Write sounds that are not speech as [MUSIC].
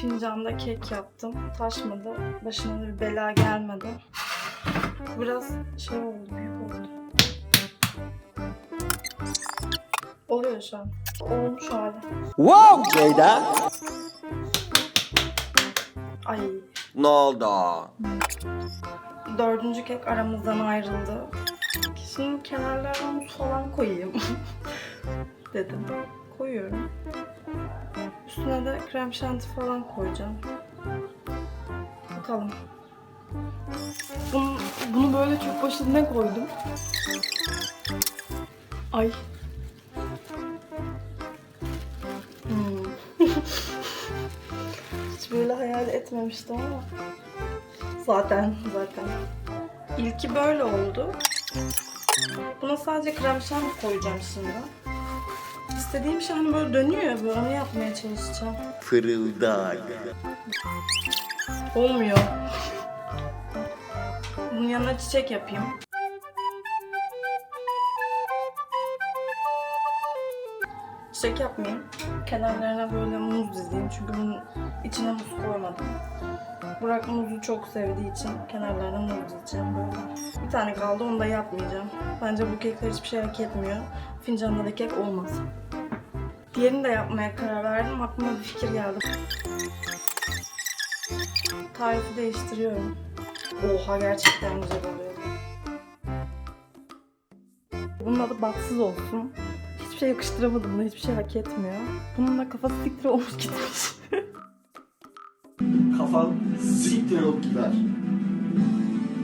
fincanda kek yaptım. Taşmadı. Başına da bir bela gelmedi. Biraz şey oldu, büyük oldu. Oluyor şu an. Olmuş hali. Wow Ceyda. Ay. Ne oldu? Dördüncü kek aramızdan ayrıldı. Şimdi kenarlarına muz falan koyayım. [LAUGHS] Dedim. Koyuyorum. Üstüne de krem şanti falan koyacağım. Bakalım. Bunu, bunu böyle çok başına koydum. Ay. Hmm. [LAUGHS] Hiç böyle hayal etmemiştim ama. Zaten, zaten. İlki böyle oldu. Buna sadece krem şanti koyacağım şimdi. İstediğim şey hani böyle dönüyor ya böyle onu yapmaya çalışacağım. Fırıldak. Olmuyor. Bunun yanına çiçek yapayım. Çiçek yapmayayım. Kenarlarına böyle muz dizeyim çünkü bunun içine muz koymadım. Burak muzu çok sevdiği için kenarlarına muz dizeceğim böyle. Bir tane kaldı onu da yapmayacağım. Bence bu kekler hiçbir şey hak etmiyor. Fincanda da kek olmaz. Diğerini de yapmaya karar verdim. Aklıma bir fikir geldi. Tarifi değiştiriyorum. Oha gerçekten güzel oluyor. Bunun adı batsız olsun. Hiçbir şey yakıştıramadım da hiçbir şey hak etmiyor. Bunun da kafası siktir olmuş gitmiş. Kafan siktir olup gider.